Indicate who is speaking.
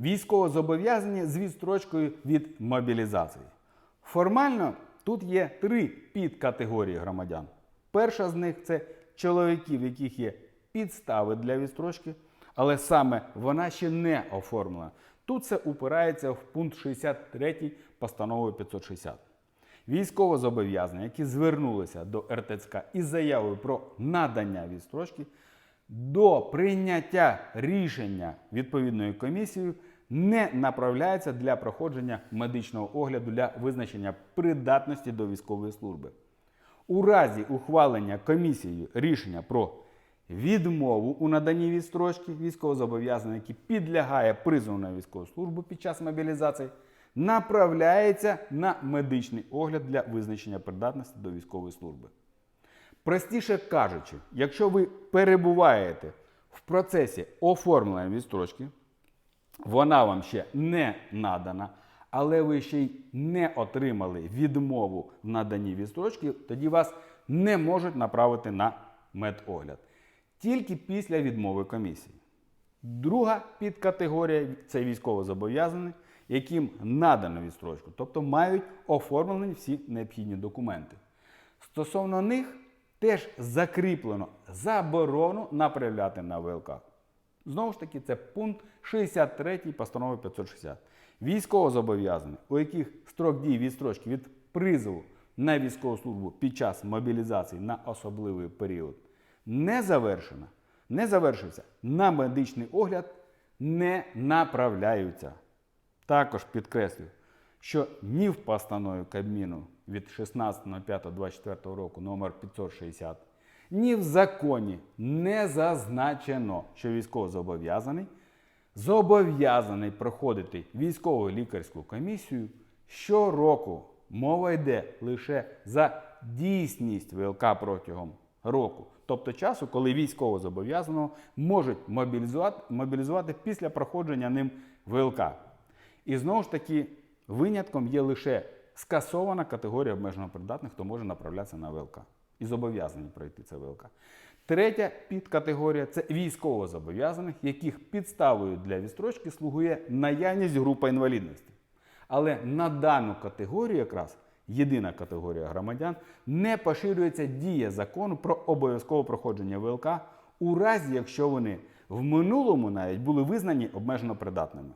Speaker 1: Військовозобов'язані з відстрочкою від мобілізації. Формально тут є три підкатегорії громадян. Перша з них це чоловіки, в яких є підстави для відстрочки, але саме вона ще не оформлена. Тут це упирається в пункт 63 постанови 560. Військовозобов'язані, які звернулися до РТЦК із заявою про надання відстрочки, до прийняття рішення відповідною комісією не направляються для проходження медичного огляду для визначення придатності до військової служби. У разі ухвалення комісією рішення про відмову у наданні відстрочки військовозобов'язаний, який підлягає призову на військову службу під час мобілізації, направляється на медичний огляд для визначення придатності до військової служби. Простіше кажучи, якщо ви перебуваєте в процесі оформлення відстрочки, вона вам ще не надана, але ви ще й не отримали відмову в наданні відстрочки, тоді вас не можуть направити на медогляд. Тільки після відмови комісії. Друга підкатегорія це військовозобов'язані, яким надано відстрочку, тобто мають оформлені всі необхідні документи. Стосовно них теж закріплено заборону направляти на ВЛК. Знову ж таки, це пункт 63 постанови 560. Військовозобов'язані, у яких строк дії відстрочки від призову на військову службу під час мобілізації на особливий період не завершено, не завершився, на медичний огляд не направляються. Також підкреслюю, що ні в постанові Кабміну від 16.05.24 року номер 560, ні в законі не зазначено, що військовозобов'язаний зобов'язаний проходити військово лікарську комісію щороку. Мова йде лише за дійсність ВЛК протягом року, тобто часу, коли військовозобов'язаного можуть мобілізувати, мобілізувати після проходження ним ВЛК. І знову ж таки, винятком є лише скасована категорія обмежено придатних, хто може направлятися на ВЛК і зобов'язані пройти це ВЛК. Третя підкатегорія це військовозобов'язаних, яких підставою для відстрочки слугує наявність групи інвалідності. Але на дану категорію, якраз єдина категорія громадян, не поширюється дія закону про обов'язкове проходження ВЛК у разі, якщо вони в минулому навіть були визнані обмежено придатними.